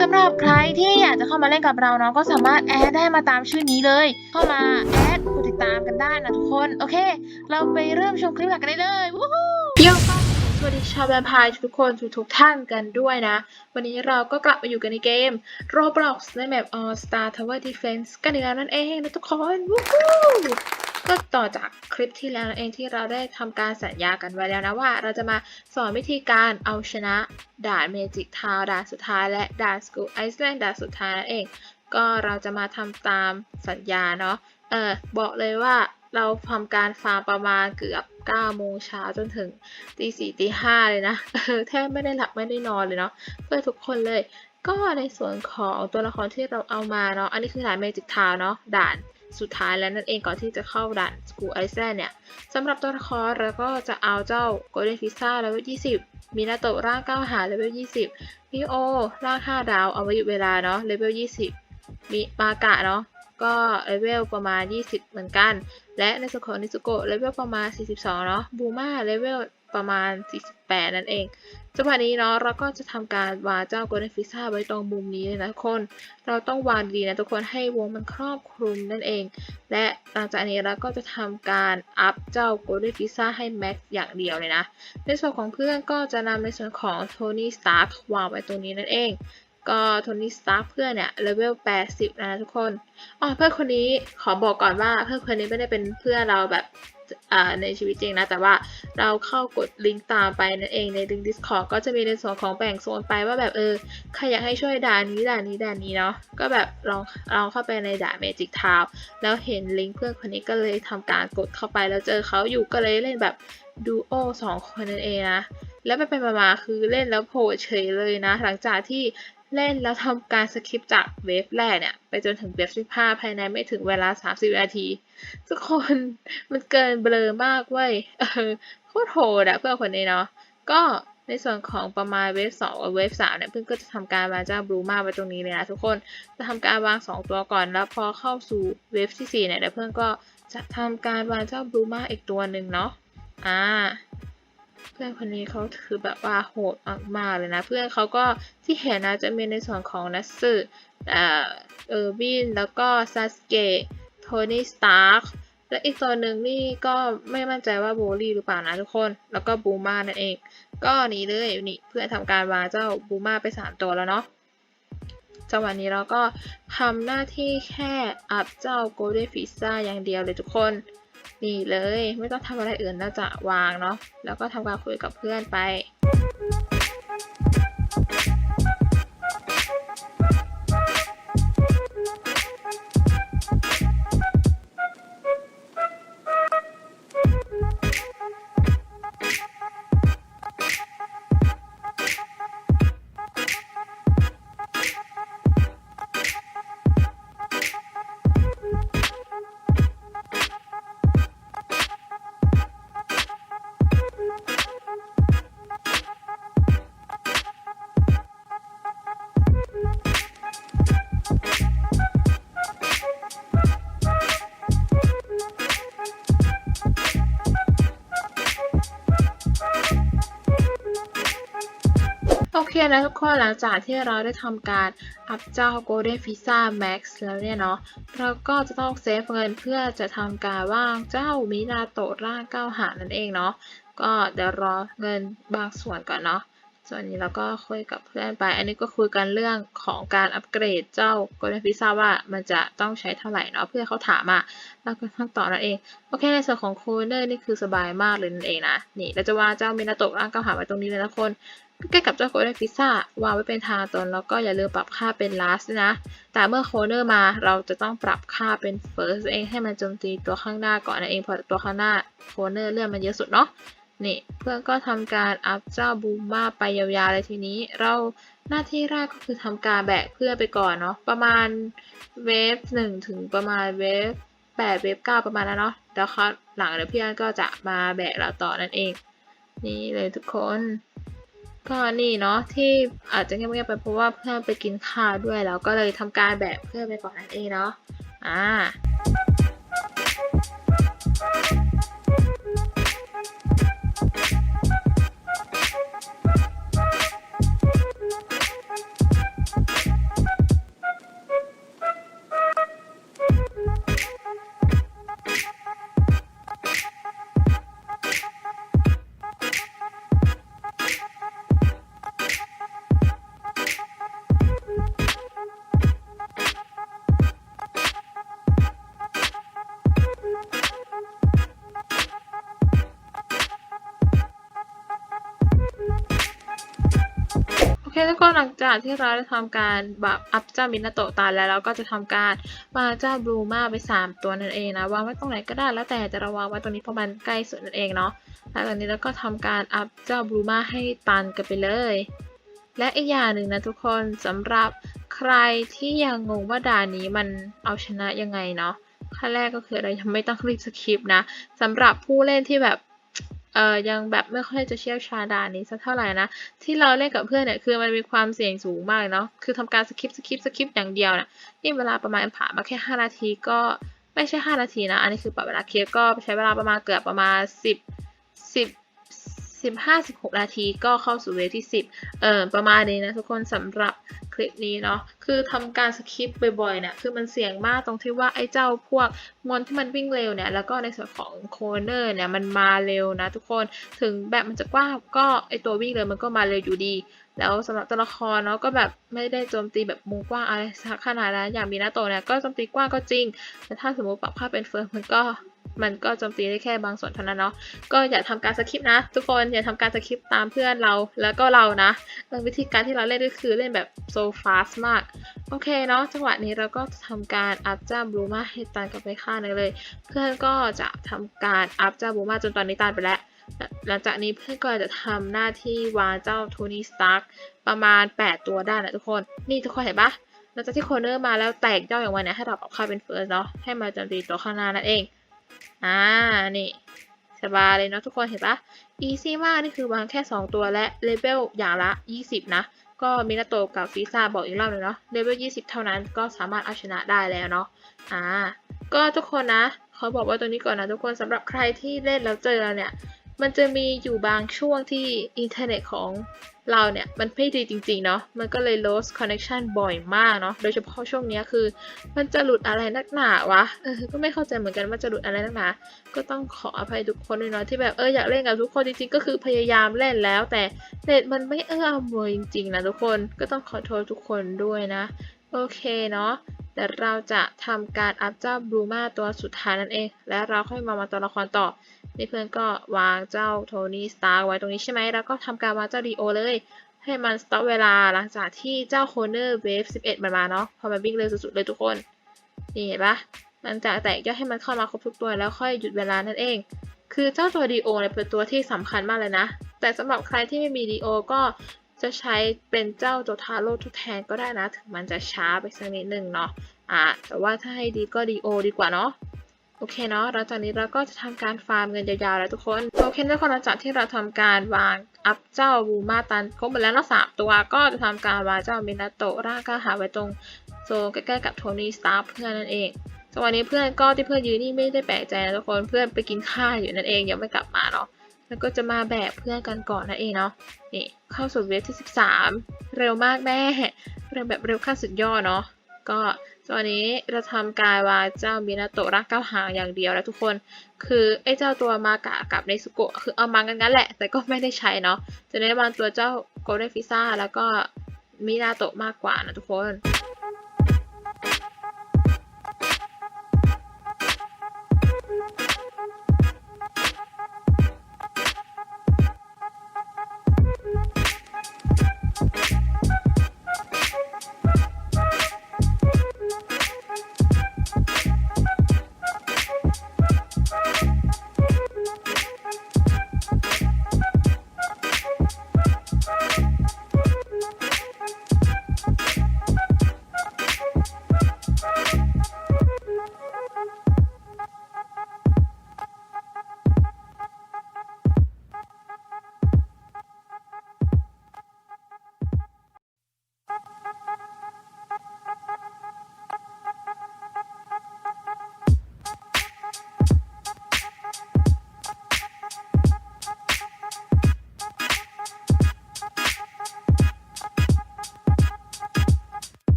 สำหรับใครที่อยากจะเข้ามาเล่นกับเราเนาะก็สามารถแอดได้มาตามชื่อนี้เลย เข้ามาแอดกดติดตามกันได้นะทุกคน โอเค เราไปเริ่มชมคลิปหลักกันได้เลยวู้ฮู้โยกสวัสดีชาวแวมไพร์ทุกคนทุกท่านกันด้วยนะ วันนี้เราก็กลับมาอยู่กันในเกม Roblox ในแมป All Star Tower Defense กันอีกแล้วนั่นเองนะทุกคนวู้ฮู้ ก็ต่อจากคลิปที่แล้วนั่นเองที่เราได้ทำการสัญญากันไว้แล้วนะว่า เราจะมาสอนวิธีการเอาชนะด่านเมจิกทาวด่านสุดท้ายและด่านสกูไอซ์แลนด์ด่านสุดท้ายนั่นเอง ก็เราจะมาทำตามสัญญาเนาะเออบอกเลยว่าเราทำการฟาร์มประมาณเกือบ9โมงเช้าจนถึงตีสี่ตีห้าเลยนะเออแทบไม่ได้หลับไม่ได้นอนเลยเนาะเพื่อทุกคนเลย ก็ในส่วนของตัวละครที่เราเอามาเนาะอันนี้คือด่านเมจิกทาวเนาะด่าน สุดท้ายแล้วนั่นเองก่อนที่จะเข้าด่าน School i s l a n d เนี่ยสำหรับตัวละครเราก็จะเอาเจ้า Golden Pizza เลเวล20 มินาโตะร่าง 9 หาเลเวล20มิโอร่าง 5 ดาวเอาไว้หยุดเวลาเนาะเลเวล20 มีมากะเนาะก็เลเวลประมาณ 20 เหมือนกัน และในส่วนของนิสุโกะเลเวลประมาณ 42 เนาะบูมาเลเวล ประมาณ 48 นั่นเองจังหวะนี้เนาะเราก็จะทำการวางเจ้า Golden Pizza ไว้ตรงมุมนี้เลยนะทุกคน เราต้องวางดีนะทุกคนให้วงมันครอบคลุมนั่นเอง และหลังจากนี้เราก็จะทำการอัพเจ้า Golden Pizza ให้แม็กอย่างเดียวเลยนะ ในส่วนของเพื่อนก็จะนำในส่วนของโทนี่สตาร์วางไว้ตรงนี้นั่นเองก็โทนี่สตาร์เพื่อนเนี่ยเลเวล 80 นะทุกคน อ๋อเพื่อนคนนี้ขอบอกก่อนว่าเพื่อนคนนี้ไม่ได้เป็นเพื่อนเราแบบ ในชีวิตจริงนะ แต่ว่าเราเข้ากดลิงก์ตามไปนั่นเองในลิงก์ Discord ก็จะมีในส่วนของแบ่งโซนไปว่าแบบเออใครอยากให้ช่วยด่านนี้ด่านนี้ด่านนี้เนาะก็แบบลองลองเข้าไปในด่านเมจิกทาวแล้วเห็นลิงก์เพื่อนคนนี้ก็เลยทำการกดเข้าไปแล้วเจอเขาอยู่ก็เลยเล่นแบบดูโอสองคนนั่นเองนะแล้วไปไปมาคือเล่นแล้วโผล่เฉยเลยนะ หลังจากที่เล่นแล้วทำการสคริปจากเวฟแรกเนี่ย ไปจนถึงเวฟ15 ภายในไม่ถึงเวลา 30 นาที ทุกคนมันเกินเบลอมากเว้ยเออโคตรโหดอะเพื่อนคนนี้เนาะก็ในส่วนของประมาณเวฟ2กับเวฟ3เนี่ยเพื่อนก็จะทำการวางเจ้าบลูมาไว้ตรงนี้เลยนะทุกคนจะทำการวาง 2 ตัวก่อนแล้วพอเข้าสู่เวฟที่ 4 เนี่ยเดี๋ยวเพื่อนก็จะทำการวางเจ้าบลูมาอีกตัวหนึ่งเนาะอ่าเพื่อนคนนี้เขาคือแบบว่าโหดมากๆเลยนะ เพื่อนเขาก็ที่เห็นนะจะมีในส่วนของนัสสึเอ่อเออร์บินแล้วก็ซาสเกะ ทนี่สตาร์คและอีกตัวหนึ่งนี่ก็ไม่มั่นใจว่าโบลี่หรือเปล่านะทุกคน แล้วก็บูมานั่นเอง ก็นี่เลยนี่เพื่อนทำการวางเจ้าบูมาไป 3 ตัวแล้วเนาะจังหวะนี้เราก็ทำหน้าที่แค่อัพเจ้าโกลเด้นฟิซ่าอย่างเดียวเลยทุกคน นี่เลยไม่ต้องทำอะไรอื่นนอกจากวางเนาะแล้วก็ทำการคุยกับเพื่อนไป เคนะทุกคนหลังจากที่เราได้ทำการอัพเจ้า Golden Visa Max แล้วเนี่ยเนาะเราก็จะต้องเซฟเงินเพื่อจะทำการว่างเจ้ามินาโตะร่างเก้าหานั่นเองเนาะก็เดี๋ยวรอเงินบางส่วนก่อนเนาะ ส่วนนี้เราก็คุยกับเพื่อนไป อันนี้ก็คุยกันเรื่องของการอัปเกรดเจ้า Golden Visa ว่ามันจะต้องใช้เท่าไหร่เนาะเพื่อเขาถามอะเราก็ต้องตอบนั่นเอง โอเคในส่วนของโคเนอร์นี่คือสบายมากเลยนั่นเองนะ นี่เราจะวางเจ้ามินาโตะร่างเก้าหาไว้ตรงนี้เลยนะคนใกล้กับเจ้าโคเนอร์พิซซ่าวางไว้เป็นทางตนแล้วก็อย่าลืมปรับค่าเป็น last ด้วยนะ แต่เมื่อโคเนอร์มาเราจะต้องปรับค่าเป็น first เองให้มันโจมตีตัวข้างหน้าก่อนนะเองเพราะตัวข้างหน้าโคเนอร์เลื่อนมันเยอะสุดเนาะ นี่เพื่อนก็ทำการอัพเจ้าบูมมาไปยาวๆเลยทีนี้ เราหน้าที่แรกก็คือทำการแบกเพื่อนไปก่อนเนาะประมาณเวฟหนึ่งถึงประมาณเวฟแปดเวฟเก้าประมาณนั้นเนาะแล้วเขาหลังเดี๋ยวเพื่อนก็จะมาแบกเราต่อนั่นเอง นี่เลยทุกคนก็นี่เนาะที่อาจจะเงียบๆไปเพราะว่าเพื่อนไปกินข้าวด้วยแล้วก็เลยทำการแบกเพื่อนไปก่อนนั่นเองเนาะอ่า ทุกคนหลังจากที่เราได้ทำการแบบอัพเจ้ามินาโตะตายแล้วเราก็จะทำการวางเจ้าบลูมาไป 3 ตัวนั่นเองนะวางไว้ตรงไหนก็ได้แล้วแต่จะระวางไว้ตรงนี้เพราะมันใกล้สุดนั่นเองเนาะแล้วตอนนี้เราก็ทำการอัพเจ้าบลูมาให้ตันกันไปเลยและอีกอย่างหนึ่งนะทุกคนสำหรับใครที่ยังงงว่าด่านนี้มันเอาชนะยังไงเนาะขั้นแรกก็คือเรายังไม่ต้องรีบสคริปต์นะสำหรับผู้เล่นที่แบบ เอ่อยังแบบไม่ค่อยจะเชี่ยวชาญด่านนี้สักเท่าไหร่นะ ที่เราเล่นกับเพื่อนเนี่ยคือมันมีความเสี่ยงสูงมากเนาะคือทำการสคิปสคิปสคิปอย่างเดียวนะ่ะนี่เวลาประมาณผ่านมาแค่ 5 นาทีก็ไม่ใช่ 5 นาทีนะ อันนี้คือปรับเวลาเคลียร์ก็ใช้เวลาประมาณเกือบประมาณ 10 10 15 16 นาทีก็เข้าสู่เวฟที่ 10 เอ่อประมาณนี้นะทุกคนสำหรับคลิปนี้เนาะคือทำการสคริปบ่อยๆเนี่ยคือมันเสี่ยงมากตรงที่ว่าไอ้เจ้าพวกมอนที่มันวิ่งเร็วเนี่ยแล้วก็ในส่วนของโคเนอร์เนี่ยมันมาเร็วนะทุกคนถึงแบบมันจะกว้างก็ไอ้ตัววิ่งเร็วมันก็มาเร็วอยู่ดี แล้วสำหรับตัวละครเนาะก็แบบไม่ได้โจมตีแบบมุมกว้างอะไรขนาดนั้นอย่างมีนาโตเนี่ยก็โจมตีกว้างก็จริงแต่ถ้าสมมติปรับค่าเป็นเฟิร์มมันก็ มันก็โจมตีได้แค่บางส่วนเท่านั้นเนาะ ก็อย่าทำการสคริปต์นะ ทุกคนอย่าทำการสคริปต์ตามเพื่อนเราแล้วก็เรานะวิธีการที่เราเล่นก็คือเล่นแบบโซฟาสมาก โอเคเนาะจังหวะนี้เราก็จะทำการอัพเจ้าบลูมาให้ตันกลับไปฆ่าหนอเลย เพื่อนก็จะทำการอัพเจ้าบลูมาจนตอนนี้ตายไปแล้ว หลังจากนี้เพื่อนก็จะทำหน้าที่วางเจ้าโทนี่สตาร์กประมาณ 8 ตัวได้นะทุกคน นี่ทุกคนเห็นปะหลังจากที่โคเนอร์มาแล้วแตกเจ้าอย่างวันเนี้ยให้เราปรับค่าเป็นเฟิร์สเนาะให้มาโจมตีตัวข้างหน้านั่นเอง อ่า นี่สบายเลยเนาะทุกคนเห็นปะอีซี่มากนี่คือวางแค่ 2 ตัวและเลเวลอย่างละ 20 นะ ก็มินาโตะกับฟีซ่าบอกอีกรอบนึงเนาะเลเวล20 เท่านั้นก็สามารถเอาชนะได้แล้วเนาะอ่า ก็ทุกคนนะ เขาบอกว่าตัวนี้ก่อนนะทุกคนสำหรับใครที่เล่นแล้วเจอเนี่ย มันจะมีอยู่บางช่วงที่อินเทอร์เน็ตของเราเนี่ย มันไม่ดีจริง ๆ เนาะมันก็เลย lost connection บ่อยมากเนาะโดยเฉพาะช่วงนี้คือ มันจะหลุดอะไรนักหนาวะเออก็ไม่เข้าใจเหมือนกันว่าจะหลุดอะไรนักหนา ก็ต้องขออภัยทุกคนด้วยเนาะที่แบบเอออยากเล่นกับทุกคนจริงๆ ก็คือพยายามเล่นแล้ว แต่เน็ตมันไม่เอื้ออำนวยจริงๆนะทุกคนก็ต้องขอโทษทุกคนด้วยนะ โอเคเนาะแต่เราจะทำการอัพเจ้าบลูมาตัวสุดท้ายนั่นเอง และเราค่อยมามาตัวละครต่อ เพื่อนก็วางเจ้าโทนี่สตาร์ไว้ตรงนี้ใช่ไหมแล้วก็ทำการวางเจ้าดีโอเลย ให้มันสต็อปเวลาหลังจากที่เจ้าโคเนอร์เวฟ11 มันมาเนาะพอมันวิ่งเร็วสุดๆเลยทุกคน นี่เห็นปะหลังจากแตกย่อยให้มันเข้ามาครบทุกตัวแล้วค่อยหยุดเวลานั่นเอง คือเจ้าตัวดีโอเนี่ยเป็นตัวที่สำคัญมากเลยนะ แต่สำหรับใครที่ไม่มีดีโอก็จะใช้เป็นเจ้าตัวทาโร่ทดแทนก็ได้นะ ถึงมันจะช้าไปสักนิดหนึ่งเนาะอ่าแต่ว่าถ้าให้ดีก็ดีโอดีกว่าเนาะ โอเคเนาะหลังจากนี้เราก็จะทำการฟาร์มเงินยาวๆแล้วทุกคนโอเคทุกคนหลังจากที่เราทำการวางอัพเจ้าบูมาตันครบหมดแล้วเนาะสามตัวก็จะทำการวางเจ้ามินาโตะร่างก็หาไว้ตรงโซนใกล้ๆกับโทนี่สตาร์เพื่อนนั่นเองจังหวะนี้เพื่อนก็ที่เพื่อนยืนนี่ไม่ได้แปลกใจนะทุกคนเพื่อนไปกินข้าวอยู่นั่นเองยังไม่กลับมาเนาะแล้วก็จะมาแบกเพื่อนกันก่อนนั่นเองเนาะนี่เข้าสู่เวฟที่ 13 เร็วมากแม่เร็วแบบเร็วขั้นสุดยอดเนาะก็ ตอนนี้เราทำกายวาเจ้ามินาโตะร่างเก้าหางอย่างเดียวแล้วทุกคน คือไอ้เจ้าตัวมากะกับเนซุโกะคือเอามากันงั้นแหละ แต่ก็ไม่ได้ใช้เนาะจะเน้วางตัวเจ้าโกลเด้นฟิซ่าแล้วก็มินาโตะมากกว่านะทุกคน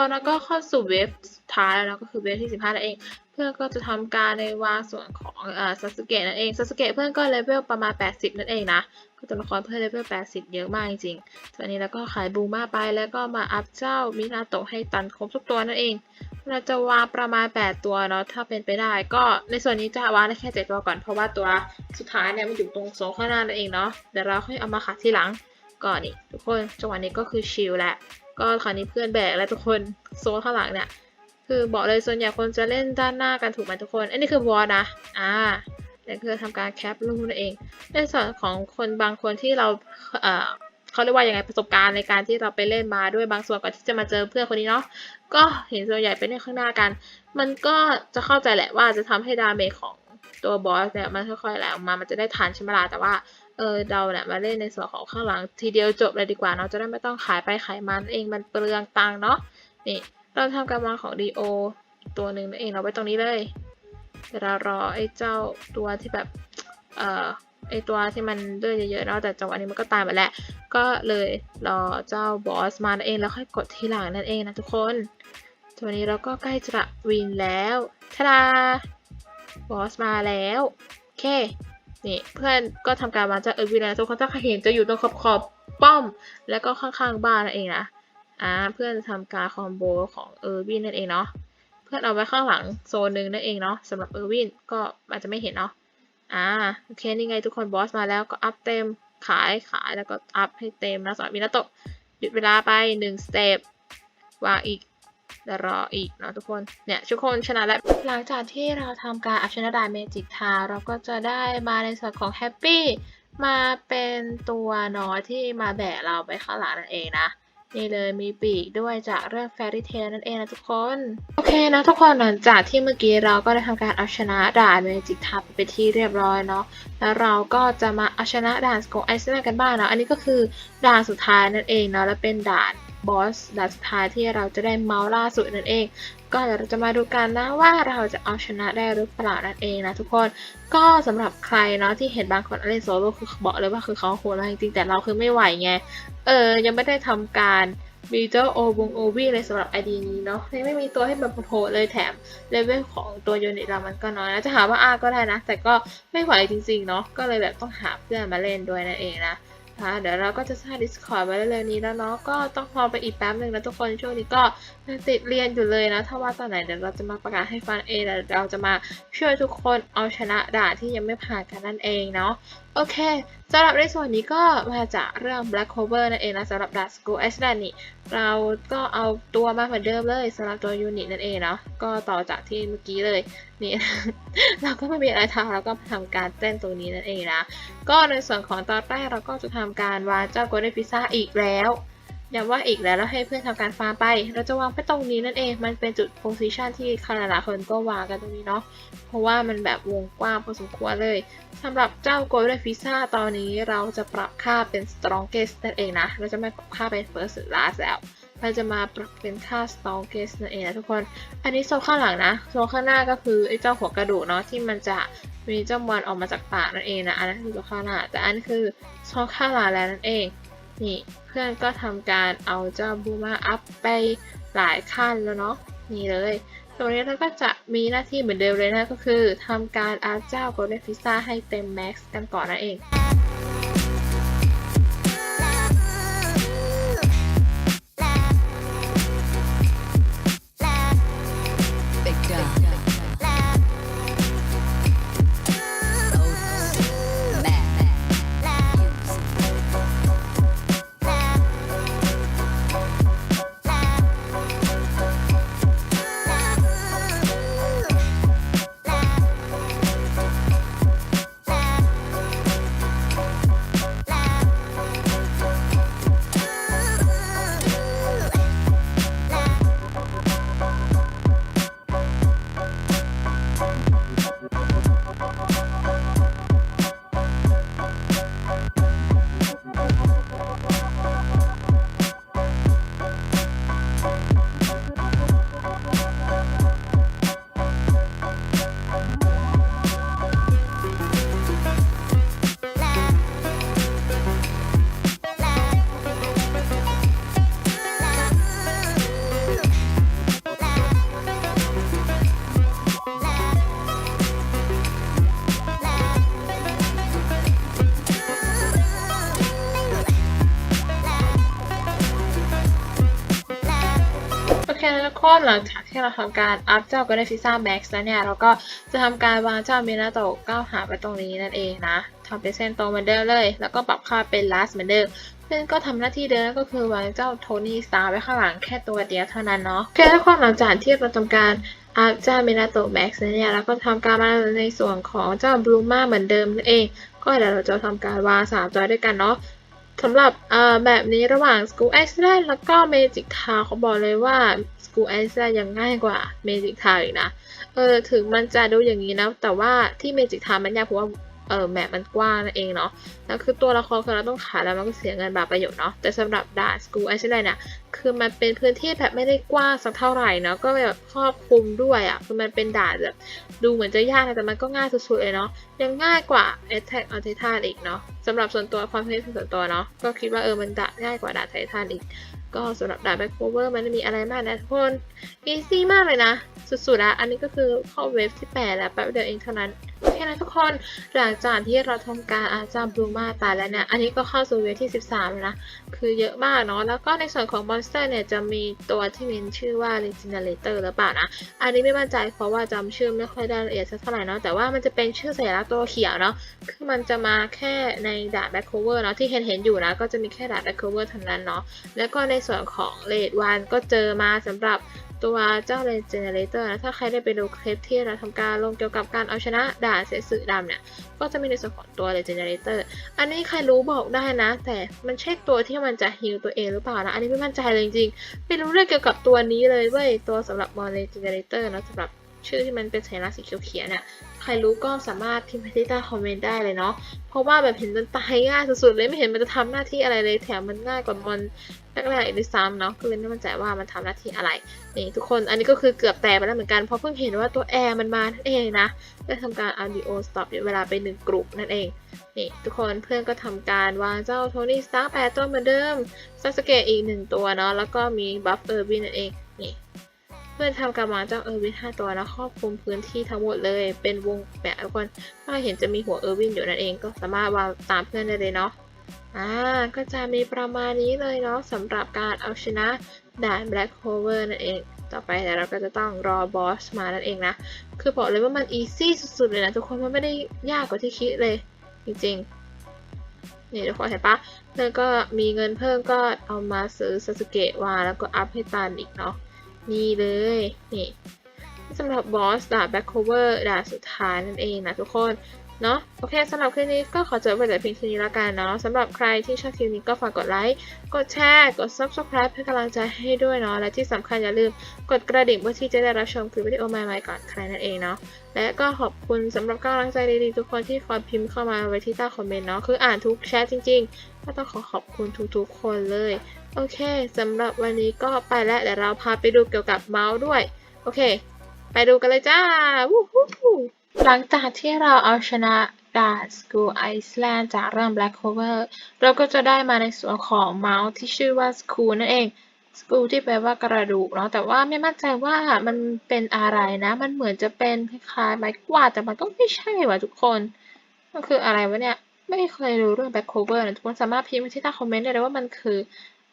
คนแล้วก็เข้าสู่เวฟสุดท้ายแล้วก็คือเวฟที่ 15นั่นเอง เพื่อนก็จะทำการในวางส่วนของอ่าซาสึเกะนั่นเองซาสึเกะเพื่อนก็เลเวลประมาณ 80 นั่นเองนะก็ตัวละครเพื่อนเลเวล 80 เยอะมากจริงๆส่วนนี้แล้วก็ขายบูมาไปแล้วก็มาอัพเจ้ามินาโตะให้ตันครบทุกตัวนั่นเอง เราจะวางประมาณ 8 ตัวเนาะถ้าเป็นไปได้ ก็ในส่วนนี้จะวางได้แค่ 7 ตัวก่อนเพราะว่าตัวสุดท้ายเนี่ยมันอยู่ตรงโซนข้างหน้านั่นเองเนาะเดี๋ยวเราค่อยเอามาขัดทีหลังก่อนนี่ทุกคนจังหวะนี้ก็คือชิลแหละ ก็คราวนี้เพื่อนแบกแล้วทุกคนโซนข้างหลังเนี่ย คือบอกเลยส่วนใหญ่คนจะเล่นด้านหน้ากันถูกไหมทุกคน อันนี้คือวอลนะ อ่านี่คือทำการแคปรูปนั่นเอง ในส่วนของคนบางคนที่เราเอ่อเขาเรียกว่ายังไงประสบการณ์ในการที่เราไปเล่นมาด้วยบางส่วนก่อนที่จะมาเจอเพื่อนคนนี้เนาะก็เห็นส่วนใหญ่ไปเล่นข้างหน้ากัน มันก็จะเข้าใจแหละว่าจะทำให้ดาเมจของตัวบอสเนี่ยมันค่อยๆไหลออกมามันจะได้ทันใช่ไหมล่ะแต่ว่า เออเราเนี่ยมาเล่นในส่วนของข้างหลังทีเดียวจบเลยดีกว่าเนาะจะได้ไม่ต้องขายไปขายมันเองมันเปลืองตังเนาะนี่เราทำการวางของดีโอตัวหนึ่งนั่นเองเราไว้ตรงนี้เลยเดี๋ยวเรารอไอ้เจ้าตัวที่แบบเอ่อไอ้ตัวที่มันเลือดเยอะๆเนาะแต่จังหวะนี้มันก็ตายหมดแล้วก็เลยรอเจ้าบอสมานั่นเองแล้วค่อยกดทีหลังนั่นเองนะทุกคนตัวนี้เราก็ใกล้จะวินแล้วทาดาบอสมาแล้วโอเค นี่เพื่อนก็ทำการวางจากเออร์วินแล้วทุกคนถ้าใครเห็นจะอยู่ตรงขอบขอบๆป้อม แล้วก็ข้างๆบ้านนั่นเองนะอ่าเพื่อนทำการคอมโบของเออร์วินนั่นเองเนาะเพื่อนเอาไว้ข้างหลังโซนหนึ่งนั่นเองเนาะสำหรับเออร์วินก็อาจจะไม่เห็นเนาะอ่าโอเคนี่ไงทุกคนบอสมาแล้วก็อัพเต็มขายขายแล้วก็อัพให้เต็มนะสำหรับมินาโตะหยุดเวลาไปหนึ่งสเต็ปวางอีก เดี๋ยวรออีกเนาะทุกคน เนี่ยทุกคนชนะแล้ว หลังจากที่เราทำการอัชนะดาเมจิกทา เราก็จะได้มาในส่วนของแฮปปี้มาเป็นตัวน้อยที่มาแบกเราไปข้างหลังนั่นเองนะนี่เลยมีปีกด้วยจากเรื่อง Fairy Tail นั่นเองนะทุกคน โอเคนะทุกคนหลังจากที่เมื่อกี้เราก็ได้ทำการเอาชนะด่านเมจิกทับไปที่เรียบร้อยเนาะแล้วเราก็จะมาเอาชนะด่านสโกไอซ์แลนด์กันบ้างเนาะอันนี้ก็คือด่านสุดท้ายนั่นเองเนาะและเป็นด่าน บอสด่านสุดท้ายที่เราจะได้เมาส์ล่าสุดนั่นเอง ก็เดี๋ยวเราจะมาดูกันนะว่าเราจะเอาชนะได้หรือเปล่านั่นเองนะทุกคน ก็สำหรับใครเนาะที่เห็นบางคนเล่นโซโล่คือบอกเลยว่าคือเขาโหดมากจริงแต่เราคือไม่ไหวไง เออ ยังไม่ได้ทำการมีเจ้าโอวงโอวีเลยสำหรับไอดีนี้เนาะยังไม่มีตัวให้แบบโหดเลยแถมเลเวลของตัวยูนิตเรามันก็น้อยนะจะหาว่าอาก็ได้นะ แต่ก็ไม่ไหวจริงๆเนาะก็เลยแบบต้องหาเพื่อนมาเล่นด้วยนั่นเองนะ นะคะ เดี๋ยวเราก็จะสร้าง Discord ไว้เร็วๆนี้แล้วเนาะ ก็ต้องรอไปอีกแป๊บหนึ่งนะทุกคน ช่วงนี้ก็ติดเรียนอยู่เลยนะ ถ้าว่าตอนไหนเดี๋ยวเราจะมาประกาศให้ฟังเองแล้วเราจะมาช่วยทุกคนเอาชนะด่านที่ยังไม่ผ่านกันนั่นเองเนาะโอเคสำหรับในส่วนนี้ก็มาจากเรื่อง Black Cover นั่นเองนะสำหรับ Dark School Iceland นี่เราก็เอาตัวมาเหมือนเดิมเลยสำหรับตัวยูนิตนั่นเองเนาะก็ต่อจากที่เมื่อกี้เลยนี่ เราก็ไม่มีอะไรทำเราก็ทำการเต้นตัวนี้นั่นเองนะ ก็ในส่วนของตอนแรกเราก็จะทำการวางเจ้า Golden Pizza อีกแล้ว อย้ำว่าอีกแล้วแล้วให้เพื่อนทำการฟาร์มไป เราจะวางไปตรงนี้นั่นเอง มันเป็นจุดโพซิชันที่คาราลาคนก็วางกันตรงนี้เนาะ เพราะว่ามันแบบวงกว้างพอสมควรเลยสำหรับเจ้า Golden Pizza ตอนนี้เราจะปรับค่าเป็น Strongest นั่นเองนะ เราจะไม่ปรับค่าเป็น First หรือ Last แล้วเราจะมาปรับเป็นค่า Strongest นั่นเองนะทุกคน อันนี้โซนข้างหลังนะโซนข้างหน้าก็คือไอ้เจ้าหัวกระดูกเนาะที่มันจะมีเจ้ามอนออกมาจากปากนั่นเองนะ อันนั้นคือโซนข้างหน้า แต่อันนี้คือโซนข้างหลังแล้วนั่นเอง นี่เพื่อนก็ทำการเอาเจ้าบูมาอัพไปหลายขั้นแล้วเนาะนี่เลยตรงนี้เราก็จะมีหน้าที่เหมือนเดิมเลยนะก็คือทำการอัพเจ้า Golden Pizza ให้เต็มแม็กซ์กันก่อนนั่นเอง ทุกคนหลังจากที่เราทำการอัพเจ้าก็ได้ฟิซ่าแม็กซ์แล้วเนี่ยเราก็จะทำการวางเจ้าเมนาโตะก้าวหาไปตรงนี้นั่นเองนะทำเป็นเส้นตรงเหมือนเดิมเลย แล้วก็ปรับค่าเป็นลาสเหมือนเดิมเพื่อนก็ทำหน้าที่เดิมก็คือวางเจ้าโทนี่สตาร์ไว้ข้างหลังแค่ตัวเดียวเท่านั้นเนาะโอเคทุกคนหลังจากที่เราทำการอัพเจ้าเมนาโตะแม็กซ์แล้วเนี่ยเราก็ทำการมาในส่วนของเจ้าบลูมาเหมือนเดิมนั่นเอง ก็เดี๋ยวเราจะทำการวางสามจอยด้วยกันเนาะสำหรับแบบนี้ระหว่าง School Iceland แล้วก็ Magic Town เขาบอกเลยว่า School Iceland ยังง่ายกว่า Magic Town อีกนะ เออถึงมันจะดูอย่างนี้นะ แต่ว่าที่ Magic Town มันยากเพราะว่าเออแมปมันกว้างนั่นเองเนาะ แล้วคือตัวละครคือเราต้องขายแล้วมันก็เสียเงินบบปประโยชน์เนาะ แต่สำหรับด่าน School Iceland เนี่ยคือมันเป็นพื้นที่แบบไม่ได้กว้างสักเท่าไหร่เนาะ ก็แบบครอบคลุมด้วยอะ่ะ คือมันเป็นด่านแบบดูเหมือนจะยากนะแต่มันก็ง่ายสุดๆเลยเนาะ ยังง่ายกว่า Attack on Titan อีกเนาะสำหรับส่วนตัวความคิดเห็นส่วนตัวเนาะ ก็คิดว่าเออมันดะง่ายกว่าด่านไททันอีก ก็สำหรับดาบแบ็คโคเวอร์มันไม่มีอะไรมากนะทุกคนอีซี่มากเลยนะ สุดๆอะอันนี้ก็คือเข้าเวฟที่ 8 แล้วแป๊บเดียวเองเท่านั้น เคนะทุกคนหลังจากที่เราทำการอาจารย์บลูมาตายแล้วเนี่ยอันนี้ก็เข้าสู่เวฟที่ 13แล้วนะคือเยอะมากเนาะแล้วก็ในส่วนของมอนสเตอร์เนี่ยจะมีตัวที่มีชื่อว่า Regenerator หรือเปล่านะอันนี้ไม่มั่นใจเพราะว่าจำชื่อไม่ค่อยได้ละเอียดสักเท่าไหร่เนาะแต่ว่ามันจะเป็นชื่อสัญลักษณ์ตัวเขียวเนาะคือมันจะมาแค่ในดานแบ็คโคเวอร์เนาะที่เห็นเห็นอยู่นะก็จะมีแค่ดานแบ็คโคเวอร์เท่านั้นเนาะแล้วก็ในส่วนของเลดวันก็เจอมาสำหรับ ตัวเจ้าเลนเจเนเรเตอร์นะถ้าใครได้ไปดูคลิปที่เราทำการลงเกี่ยวกับการเอาชนะด่าเสสือดำเนี่ยก็จะมีในส่วนของตัวเลนเจเนเรเตอร์อันนี้ใครรู้บอกได้นะ แต่มันใช่ตัวที่มันจะฮิลตัวเองหรือเปล่านะ อันนี้ไม่มั่นใจเลยจริงๆไม่รู้เรื่องเกี่ยวกับตัวนี้เลยเว้ยตัวสำหรับ m o n e Generator นะสำหรับชื่อที่มันเป็นสัญลักษณ์สีเขียวๆเนี่ย ใครรู้ก็สามารถพิมพ์ไปที่ใต้คอมเมนต์ได้เลยเนาะ เพราะว่าแบบเห็นมันตายง่ายสุดๆเลยไม่เห็นมันจะทำหน้าที่อะไรเลยแถมมันง่ายกว่ามอนแรกๆอีกด้วยซ้ำเนาะก็เลยไม่มั่นใจว่ามันทำหน้าที่อะไรนี่ทุกคนอันนี้ก็คือเกือบแตกไปแล้วเหมือนกันเพราะเพิ่งเห็นว่าตัวแอร์มันมานั่นเองนะได้ทำการ audio stop เวลาไปหนึ่งกลุ่มนั่นเองนี่ทุกคนเพื่อนก็ทำการวางเจ้าโทนี่สตาร์แปดตัวเหมือนเดิมซาสเกะอีกหนึ่งตัวเนาะแล้วก็มีบัฟเออร์วินนั่นเอง เพื่อนทำการวางเจ้าเออร์วินห้าตัวแล้วครอบคลุมพื้นที่ทั้งหมดเลย เป็นวงแบบทุกคนถ้าเห็นจะมีหัวเออร์วินอยู่นั่นเองก็สามารถวางตามเพื่อนได้เลยเนาะอ่าก็จะมีประมาณนี้เลยเนาะสำหรับการเอาชนะด่าน Black Clover นั่นเอง ต่อไปเดี๋ยวเราก็จะต้องรอบอสมานั่นเองนะ คือบอกเลยว่ามันอีซี่สุดๆเลยนะทุกคนมันไม่ได้ยากกว่าที่คิดเลย จริงๆ นี่ทุกคนเห็นปะแล้วก็มีเงินเพิ่มก็เอามาซื้อซาสึเกะวาแล้วก็อัพให้ตันอีกเนาะ นี่เลยนี่สำหรับบอสด่าแบ็คโคเวอร์ด่าสุดท้ายนั่นเองนะทุกคนเนาะโอเคสำหรับคลิปนี้ก็ขอจบไว้แต่เพียงเท่านี้แล้วกันเนาะสำหรับใครที่ชอบคลิปนี้ก็ฝากกดไลค์ กดแชร์ กด subscribe เพื่อกำลังใจให้ด้วยเนาะและที่สำคัญอย่าลืมกดกระดิ่งเพื่อที่จะได้รับชมคลิปวิดีโอใหม่ๆก่อนใครนั่นเองเนาะและก็ขอบคุณสำหรับกำลังใจดีๆทุกคนที่คอยพิมพ์เข้ามาไว้ที่ใต้คอมเมนต์เนาะคืออ่านทุกแชทจริงๆก็ต้องขอขอบคุณทุกๆคนเลย โอเคสำหรับวันนี้ก็ไปแล้วเดี๋ยวเราพาไปดูเกี่ยวกับเมาส์ด้วย โอเค ไปดูกันเลยจ้าวู้ฮู้หลังจากที่เราเอาชนะดาน School Iceland จากเรื่อง Black Clover เราก็จะได้มาในส่วนของเมาส์ที่ชื่อว่า School นั่นเอง School ที่แปลว่ากระดูกเนาะแต่ว่าไม่มั่นใจว่ามันเป็นอะไรนะ มันเหมือนจะเป็นคล้ายๆไม้กวาดแต่มันก็ไม่ใช่ว่ะทุกคนมันคืออะไรวะเนี่ย ไม่เคยรู้เรื่อง Black Clover นะทุกคนสามารถพิมพ์มาที่ใต้คอมเมนต์ได้เลยว่ามันคือ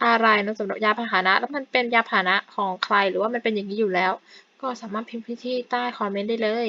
อะไรนะสำหรับยาพาหนะ แล้วมันเป็นยาพาหนะของใครหรือว่ามันเป็นอย่างนี้อยู่แล้ว ก็สามารถพิมพ์ที่ใต้คอมเมนต์ได้เลย